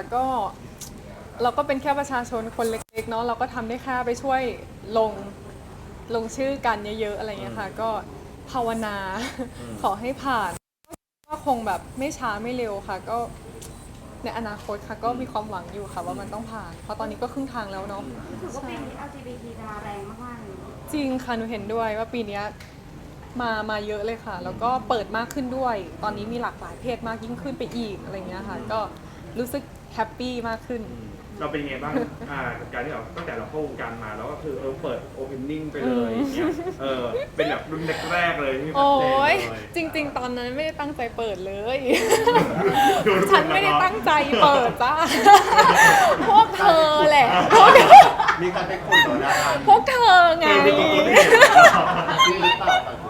อยู่ค่ะก็เราก็เป็นแค่ประชาชนคนเล็กๆเนาะเราก็ทำได้แค่ไปช่วยลงลงชื่อกันเยอะๆอะไรเงี้ยค่ะ ก็ภาวนา ขอให้ผ่านก็คงแบบไม่ช้าไม่เร็วค่ะ ก็ในอนาคตค่ะ ก็มีความหวังอยู่ค่ะ ว่ามันต้องผ่าน เพราะตอนนี้ก็ครึ่งทางแล้วเนาะถือว่าปีนี้ LGBT จะมาแรงมากๆเลยจริงค่ะ หนูเห็นด้วยว่าปีเนี้ยมามาเยอะเลยค่ะ แล้วก็เปิดมากขึ้นด้วย ตอนนี้มีหลากหลายเพศมากยิ่งขึ้นไปอีกอะไรเงี้ยค่ะ ก็ รู้สึกแฮปปี้มากขึ้น เราเป็นยังไงบ้าง อ่ากับการที่เราตั้งแต่เราเข้าวงการมาแล้วก็คือเออเปิดโอเพนนิ่งไปเลยอย่างเงี้ยเออเป็นแบบรุ่นแรกๆเลยที่แบบโอ้เล่นยเลยจริง ๆ ตอนนั้นไม่ได้ตั้งใจเปิดเลยโดนฉันไม่ได้ตั้งใจเปิดจ้า พวกเธอแหละ พวกมีการไปคุยกับดาราพวกเธอไงเจอเป็นตัวเองจริงหรือเปล่าเ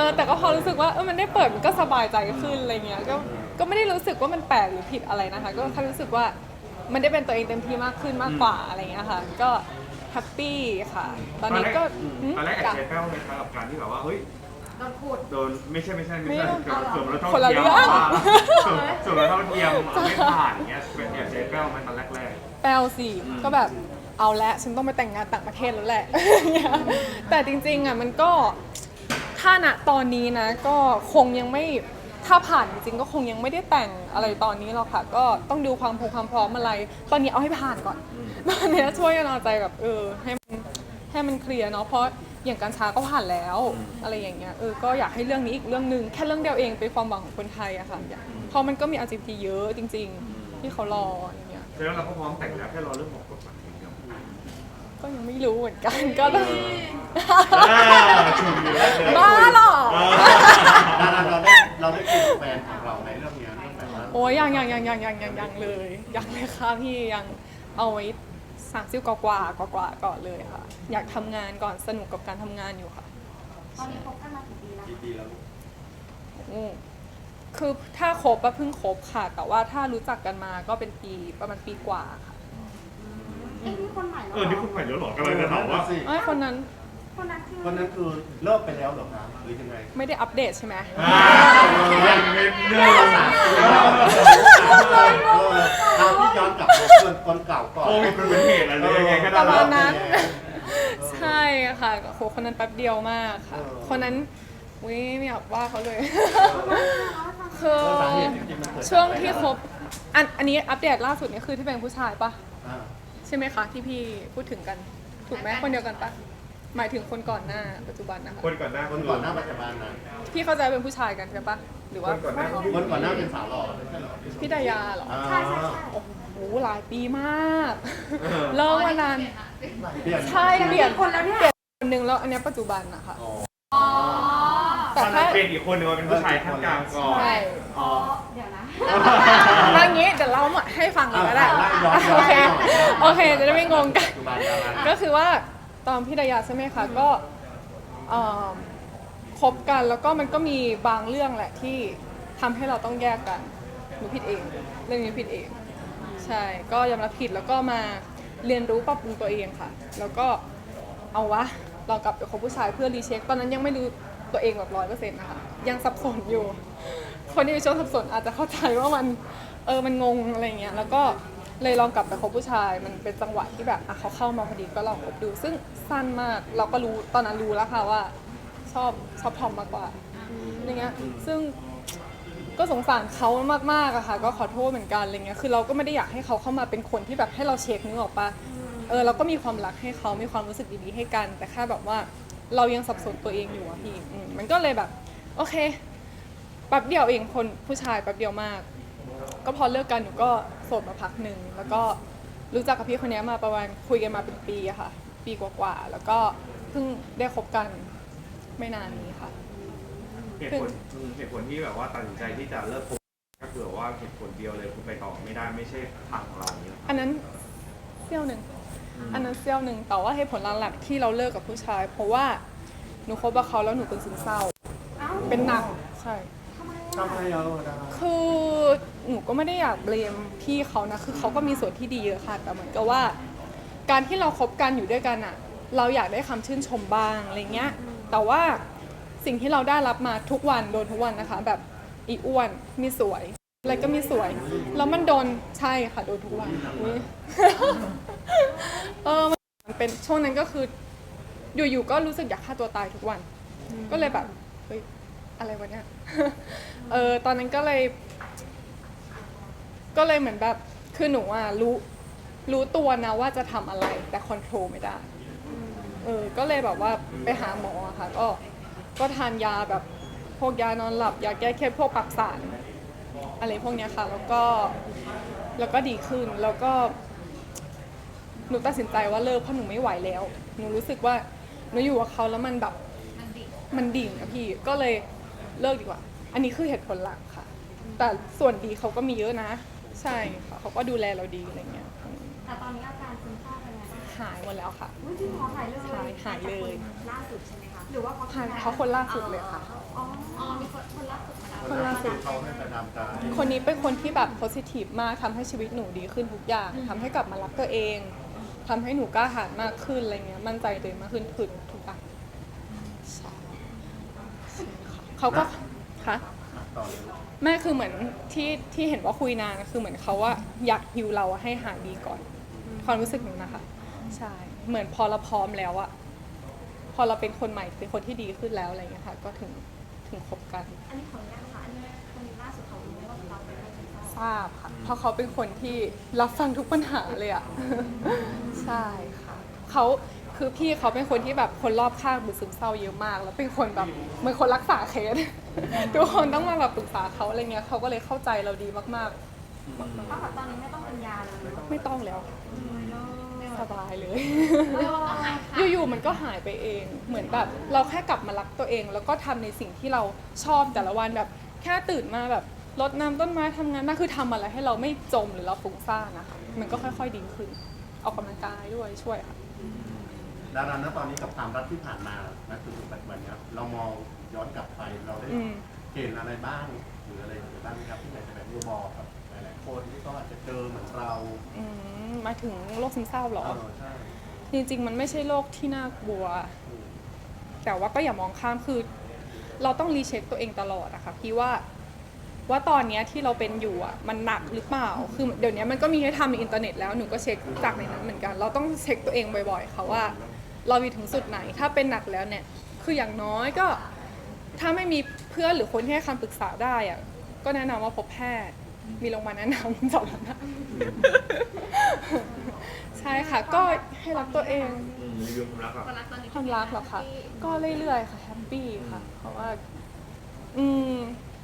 ออแต่ก็พอรู้สึกว่าเออมันได้เปิดมันก็สบายใจขึ้นอะไรเงี้ยก็ก็ไม่ได้รู้สึกว่ามันแปลกหรือผิดอะไรนะคะ ก็แค่รู้สึกว่ามันได้เป็นตัวเองเต็มที่มากขึ้นมากกว่าอะไรเงี้ยค่ะ ก็แฮปปี้ค่ะ ตอนนี้ก็ตอนแรกหืมตอนแรกแอบจ้ะเสียแป้วไหมคะกับการที่แบบว่าเฮ้ยโดนพูดโดนไม่ใช่ไม่ใช่ไม่ไม่ใช่ต้องเกี่ยวกับส่วนเราเท่าคนละเทียมเรื่อง ว่าส่วนส่วนเราเท่าเทียมไม่ผ่านอย่างเงี้ยเป็นแอบเสียแป้วไหมตอนแรก แปลสิก็แบบเอาละฉันต้องไปแต่งงานต่างประเทศแล้วแหละ แต่จริงๆอะมันก็ ถ้าณตอนนี้นะก็คงยังไม่ถ้าผ่านจริงๆก็คงยังไม่ได้แต่งอะไรตอนนี้หรอกค่ะ ก็ต้องดูความพงความพร้อมอะไร ตอนนี้เอาให้ผ่านก่อนตอนนี้ช่วยกันเอาใจแบบเออให้มันให้มันเคลียร์เนาะเพราะอย่างการช้าก็ผ่านแล้ว อะไรอย่างเงี้ยเออก็อยากให้เรื่องนี้อีกเรื่องหนึ่งแค่เรื่องเดียวเองเป็นความหวังของคนไทยอะค่ะเพราะมันก็มี LGBT เยอะจริง ๆ ที่เขารออย่างเงี้ยๆแล้วเราก็พร้อมแต่งแล้วแค่รอเรื่องของกฎหมายอย่างเดียว ก็ยังไม่รู้เหมือนกันก็ต้องอ่าถูกอยู่แล้วเลยบ้าเหรอเออดาราเราได้เราได้คุยกับแฟนของเราในเรื่องเนี้ยเรื่องแบบว่าโอ้ยยังยังยังยังยังยังยังเลยยังเลยค่ะพี่ยังเอาไว้สามสิบกว่ากว่ากว่ากว่าก่อนเลยค่ะ อยากทำงานก่อนสนุกกับการทำงานอยู่ค่ะตอนนี้คบกันมากี่ปีแล้วกี่ปีแล้วอืมคือถ้าคบก็เพิ่งคบค่ะ แต่ว่าถ้ารู้จักกันมาก็เป็นปีประมาณปีกว่าค่ะ เอ้ยนี่คนใหม่แล้วเออนี่คุณใหม่แล้วเหรอกำลังจะถามว่าสิเอ้ยคนนั้นคนนั้นคือ คนนั้นคือเลิกไปแล้วเหรอคะหรือยังไง ไม่ได้อัปเดตใช่ไหม อ่ายังไม่เนื่องสามปีเอาที่ย้อนกลับมาคนคนเก่าก่อนโควิดมันเป็นเหตุอะไรยังไงก็ปได้ระมาณแล้วนั้น ใช่ค่ะโอ้โหคนนั้นแป๊บเดียวมากค่ะคนนั้นวิไม่อยากว่าเขาเลย คือสาเหตุจริงๆมันเกิดจากช่วงอะไรที่คบอันอันนี้อัปเดตล่าสุดนี่คือที่เป็นผู้ชายปะอ่า ใช่ไหมคะที่พี่พูดถึงกัน ถูกไหมคนเดียวกันปะหมายถึงคนก่อนหน้าปัจจุบันนะคะคนก่อนหน้าคนก่อนหน้าปัจจุบันนะพี่เข้าใจเป็นผู้ชายกันใช่ปะหรือว่าคนก่อนหน้าคนก่อนหน้าเป็นสาวหล่อไม่ใช่เหรอพี่ดายาเหรออ่า ใช่ใช่ใช่ โอ้โหหลายปีมากเลิกมานานเปลี่ยนใช่เปลี่ยนคนแล้วเนี่ยคนหนึ่งแล้วอันเนี้ยปัจจุบันนะคะ อ๋ออ๋อ แต่ถ้าเป็นอีกคนนึงมาเป็นผู้ชายข้างกลางก่อนใช่อ๋อเดี๋ยวนะถ้างี้เดี๋ยวเรามาให้ฟังเลยก็ได้อะย้อนย้โออนเคย้อนโอเคจะได้ไม่งงกันปัจจุบันดาราก็คือว่าตอนพี่ดายาใช่ไหมคะก็เอ่อคบกันแล้วก็มันก็มีบางเรื่องแหละที่ทำให้เราต้องแยกกันหนูผิดเอง เรื่องนี้ผิดเอง ใช่ก็ยอมรับผิดแล้วก็มาเรียนรู้ปรับปรุงตัวเองค่ะ แล้วก็เอาวะลองกลับไปคบผู้ชายเพื่อรีเช็คตอนนั้นยังไม่รู้ ตัวเองแบบร้อยเปอร์เซ็นต์นะคะยังสับสนอยู่ คนที่มีช่วงสับสนอาจจะเข้าใจว่ามันเออมันงงอะไรเงี้ยแล้วก็เลยลองกลับไปคบผู้ชาย มันเป็นจังหวะที่แบบอะเขาเข้ามาพอดีก็ลองคบดู ซึ่งสั้นมากเราก็รู้ตอนนั้นรู้แล้วค่ะว่า ชอบชอบทอมมากกว่าอย่างเงี้ยซึ่งก็สงสารเขามากๆอะค่ะ ก็ขอโทษเหมือนกันอะไรเงี้ยคือเราก็ไม่ได้อยากให้เขาเข้ามาเป็นคนที่แบบให้เราเช็คนึกออกปะเออเราก็มีความรักให้เขามีความรู้สึกดีๆให้กัน แต่แค่แบบว่า เรายังสับสนตัวเองอยู่อะพี่อืมมันก็เลยแบบ โอเคแป๊บเดียวเองคนผู้ชายแป๊บเดียวมาก ก็พอเลิกกันหนูก็โสดมาพักหนึ่งแล้วก็รู้จักกับพี่คนนี้มาประมาณคุยกันมาเป็นปีอะค่ะ ปีกว่าๆแล้วก็เพิ่งได้คบกันไม่นานนี้ค่ะ เหตุผลอืมเหตุผลที่แบบว่าตัดสินใจที่จะเลิกคบก็คือว่าเหตุผลเดียวเลยคุณไปต่อไม่ได้ไม่ใช่ทางของเราอย่างนี้หรออันนั้นเซี่ยวหนึ่ง อันนั้นเซี่ยวหนึ่งแต่ว่าเหตุผลหลักๆที่เราเลิกกับผู้ชาย เพราะว่าหนูคบกับเขาแล้วหนูเป็นซึมเศร้าเอ้าเป็นหนักใช่ ทำไมทำไมเอาดาราคือหนูก็ไม่ได้อยากเบลมพี่เขานะ คือเขาก็มีส่วนที่ดีเยอะค่ะ แต่เหมือนกับว่า การที่เราคบกันอยู่ด้วยกันอะเราอยากได้คำชื่นชมบ้างอะไรเงี้ย แต่ว่าสิ่งที่เราได้รับมาทุกวันโดนทุกวันนะคะ แบบอีอ้วนมีสวย อะไรก็มีสวย แล้วมันโดนใช่ค่ะโดนทุกวันอุ๊ย เออมันเป็นช่วงนั้นก็คือ อยู่ๆก็รู้สึกอยากฆ่าตัวตายทุกวัน ก็เลยแบบเฮ้ยอะไรวะเนี่ย เออตอนนั้นก็เลย ก็เลยเหมือนแบบคือหนูอะรู้ รู้ตัวนะว่าจะทำอะไร แต่คอนโทรลไม่ได้ เออ ก็เลยแบบว่าไปหาหมออะค่ะ ก็ ก็ทานยาแบบพวกยานอนหลับ ยาแก้เครียดพวกปรับสาร อะไรพวกเนี้ยค่ะ แล้วก็แล้วก็ดีขึ้นแล้วก็หนูตัดสินใจว่าเลิกเพราะหนูไม่ไหวแล้ว หนูรู้สึกว่าหนูอยู่กับเขาแล้วมันแบบมันดิ่งอะพี่ก็เลยเลิกดีกว่า อันนี้คือเหตุผลหลักค่ะ แต่ส่วนดีเขาก็มีเยอะนะ ใช่ค่ะเขาก็ดูแลเราดีอะไรเงี้ยอืมแต่ตอนนี้อาการซึมเศร้าเป็นไงบ้างหายหมดแล้วค่ะอุ๊ยจริงเหรอหายเลยหายหายเลยล่าสุดใช่ไหมคะหรือว่าเขาหายเขาคนล่าสุดเลยค่ะ อ๋อ เขาให้ประนามใจคนนี้เป็นคนที่แบบโพสิทีฟมากทำให้ชีวิตหนูดีขึ้นทุกอย่างทำให้กลับมารักตัวเองทำให้หนูกล้าหาญมากขึ้นอะไรเงี้ยมั่นใจตัวเองมากขึ้นขึ้นทุกอย่างใช่ใช่ค่ะเขาก็ค่ะ อะต่อเลยแม่คือเหมือนที่ที่เห็นว่าคุยนานคือเหมือนเขาว่าอยากฮิวเราให้หายดีก่อน ความรู้สึกหนูนะคะ ใช่ เหมือนพอเราพร้อมแล้วอะพอเราเป็นคนใหม่เป็นคนที่ดีขึ้นแล้วอะไรเงี้ยค่ะ ก็ถึงถึงคบกัน อันนี้ขออนุญาต ทราบค่ะเพราะเขาเป็นคนที่รับฟังทุกปัญหาเลยอะใช่ค่ะเขาคือพี่เขาเป็นคนที่แบบคนรอบข้างเป็นซึมเศร้าเยอะมาก แล้วเป็นคนแบบเหมือนคนรักษาเคส ทุกคนต้องมาแบบปรึกษาเขาอะไรเงี้ยเขาก็เลยเข้าใจเราดีมากเท่ากับตอนนี้ไม่ต้องเป็นยาเลยๆไม่ต้องแล้ว สบายเลย เรียกว่าหายค่ะอยู่ๆมันก็หายไปเอง เหมือนแบบเราแค่กลับมารักตัวเอง แล้วก็ทำในสิ่งที่เราชอบแต่ละวันแบบแค่ตื่นมาแบบ รดน้ำต้นไม้ทำงานมากคือทำอะไรให้เราไม่จมหรือเราฟุ้งซ่านนะคะมันก็ค่อย ๆดีขึ้น ออกกำลังกายด้วยช่วยค่ะ ดาราณตอนนี้กับความรักที่ผ่านมาณจุดปัจจุบันเนี้ยเรามองย้อนกลับไปเราได้อืมเห็นอะไรบ้างหรืออะไรอย่างไรบ้างครับที่อยากจะแบบยูบอกกับหลายๆคนที่ก็อาจจะเจอเหมือนเราอืมหมายถึงโรคซึมเศร้าเหรอ เออใช่จริงๆ มันไม่ใช่โรคที่น่ากลัว อืมแต่ว่าก็อย่ามองข้ามคือ เราต้องรีเช็คตัวเองตลอดอะค่ะพี่ว่า ว่าตอนเนี้ยที่เราเป็นอยู่อะมันหนักหรือเปล่า คือเดี๋ยวนี้มันก็มีให้ทำในอินเทอร์เน็ตแล้วหนูก็เช็คจากในนั้นเหมือนกัน เราต้องเช็คตัวเองบ่อยๆค่ะว่า เราอยู่ถึงสุดไหนถ้าเป็นหนักแล้วเนี่ย คืออย่างน้อยก็ ถ้าไม่มีเพื่อนหรือคนที่ให้คำปรึกษาได้อะก็แนะนำว่าพบแพทย์ มีโรงพยาบาลแนะนำสำหรับนะใช่ค่ะ ก็ให้รักตัวเองอืมรีวิวความรักอะคนรักตอนนี้ความรักเหรอคะก็เรื่อยๆค่ะแฮปปี้ค่ะ เพราะว่า อืม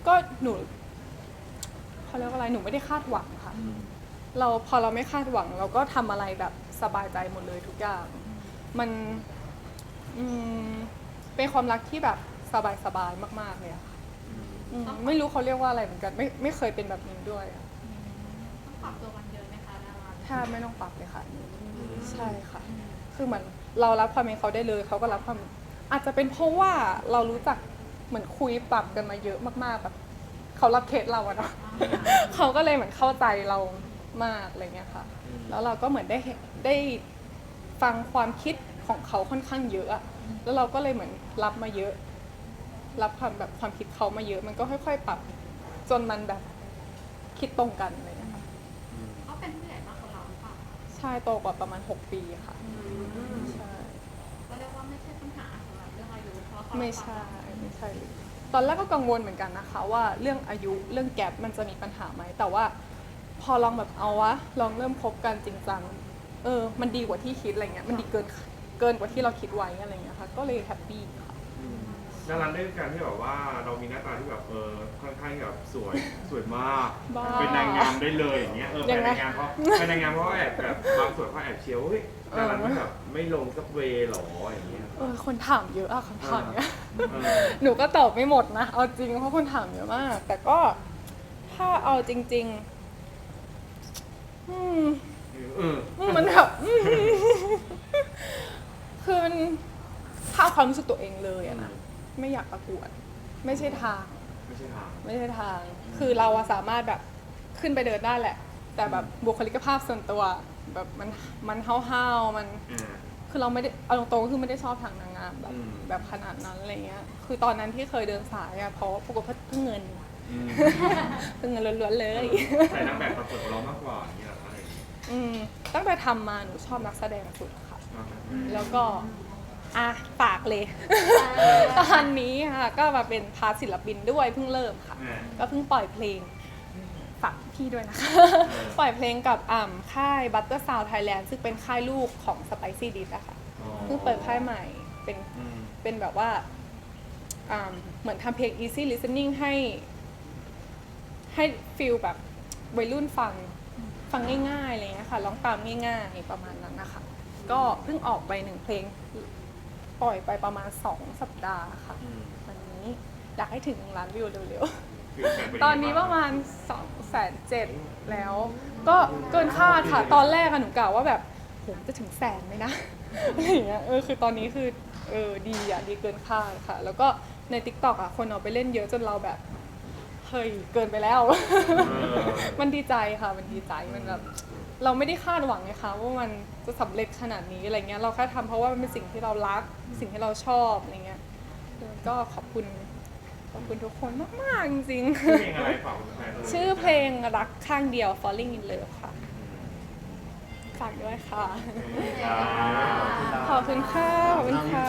ก็หนู เขาเรียกว่าอะไรหนูไม่ได้คาดหวังค่ะ เราพอเราไม่คาดหวัง เราก็ทำอะไรแบบสบายใจหมดเลยทุกอย่าง มันอืมเป็นความรักที่แบบสบายๆมาก ๆเลยอะค่ะอืมไม่รู้เขาเรียกว่าอะไรเหมือนกัน ไม่ไม่เคยเป็นแบบนี้ด้วยอะปรับตัวกันเยอะไหมคะดาราแทบไม่ต้องปรับเลยค่ะ ใช่ค่ะ คือเหมือนเรารับความเป็นเขาได้เลยเขาก็รับความอาจจะเป็นเพราะว่าเรารู้จักเหมือนคุยปรับกันมาเยอะมากๆแบบเขารับเคสเราอะเนาะ เขาก็เลยเหมือนเข้าใจเรามากอะไรเงี้ยค่ะ แล้วเราก็เหมือนได้เห็นได้ฟังความคิดของเขาค่อนข้างเยอะอะแล้วเราก็เลยเหมือนรับมาเยอะ รับความแบบความคิดเขามาเยอะ มันก็ค่อย ๆ ปรับจนมันแบบคิดตรงกันอะไรเลยนะคะเขาเป็นผู้ใหญ่มากกว่าเราหรือเปล่าใช่โตกว่าประมาณ 6 ปีค่ะ ใช่ ก็เรียกว่าไม่ใช่ปัญหาสำหรับเรื่องอายุเพราะเขาไม่ใช่ ไม่ใช่เลยต อนแรกก็กังวลเหมือนกันนะคะ ว่าเรื่องอายุเรื่องแกลบมันจะมีปัญหาไหมแต่ว่าพอลองแบบเอาวะลองเริ่มคบกันจริงจังเออมันดีกว่าที่คิดอะไรเงี้ยมันดีเกินเกินกว่าที่เราคิดไว้อะไรเงี้ยค่ะก็เลยแฮปปี้ค่ะ ดาราด้วยการที่แบบว่าเรามีหน้าตาที่แบบเออค่อนข้างแบบ สวยสวยมาก บ้า เป็นนางงามได้เลยอย่างเงี้ยเออยัเป็นงไงนางงามเพราะเป็นนางงามเพราะว่าแอบแบบบางส่วนเขาแอบเชียร์ว่าเฮ้ยดาราไม่แบบไม่ลงสักเวย์หรออย่างเงี้ยเออคนถามเยอะอะคำถามเนี้ย เออ หนูก็ตอบไม่หมดนะ เอาจริงเพราะคนถามเยอะมาก แต่ก็ถ้าเอาจริง ๆ อืมเออมันแบบอืมคือมันถ้าเอาความรู้สึกตัวเองเลยอะนะ ไม่อยากประกวด ไม่ใช่ทาง ไม่ใช่ทาง ไม่ใช่ทาง คือเราอะสามารถแบบขึ้นไปเดินได้แหละ แต่แบบบุคลิกภาพส่วนตัว แบบมันมันห้าวๆมัน อ่า คือเราไม่ได้เอาตรงๆคือไม่ได้ชอบทางนางงามแบบอืม แบบขนาดนั้นอะไรเงี้ย คือตอนนั้นที่เคยเดินสายอะเพราะประกวดเพื่อเงินอืมคือเงินล้วนๆเลยแต่นางแบบประกวดของเรามากกว่าอย่างนี้เหรออะไรอย่างเงี้ยอืมตั้งแต่ทำมาหนูชอบนักแสดงสุดค่ะอ่าฮะแล้วก็ อะฝากเลย ตอนนี้ค่ะ ก็มาเป็นพาร์ทศิลปินด้วยเพิ่งเริ่มค่ะอ่าก็เพิ่งปล่อยเพลงฝากพี่ด้วยนะคะ ปล่อยเพลงกับอ่ำค่าย Butter Sound Thailand ซึ่งเป็นค่ายลูกของ Spicy d i s อะค่ะอ๋อเพิ่งเปิดค่ายใหม่เป็นอืมเป็นแบบว่าอ่าเหมือนทำเพลง easy listening ให้ ให้ฟิลแบบวัยรุ่นฟังฟังง่ายๆอะไรเงี้ยค่ะร้องตามง่ายๆประมาณนั้นนะคะ ก็เพิ่งออกไปหนึ่งเพลง ปล่อยไปประมาณ 2 สัปดาห์ค่ะ อืมวันนี้อยากให้ถึงล้านวิวเร็วฟีดแบ็กเป็ๆยังไงตอนนี้ประมาณ2องแสนเจ็ดแล้ว ก็เกินคาดค่ะ ตอนแรกอะหนูกล่าวว่าแบบโหจะถึงแสนไหมนะ อะไรอย่างเงี้ยเออคือตอนนี้คือเออดีอะดีเกินคาดค่ะ แล้วก็ใน t ิ k t o k อะคนเอาไปเล่นเยอะจนเราแบบเฮ้ยเกินไปแล้วมันดีใจค่ะ มันดีใจ มันแบบ เราไม่ได้คาดหวังไงคะว่ามันจะสำเร็จขนาดนี้อะไรเงี้ยเราแค่ทำเพราะว่ามันเป็นสิ่งที่เรารัก สิ่งที่เราชอบอะไรเงี้ยเออก็ขอบคุณขอบคุณทุกคนมาก ๆ จริงชื่อเพลงอะไรฝากแฟนๆๆชื่อเพลงรักข้างเดียว falling in love ค่ะฝากด้วยค่ะอ่าขอบคุณค่ะ ขอบคุณค่ะ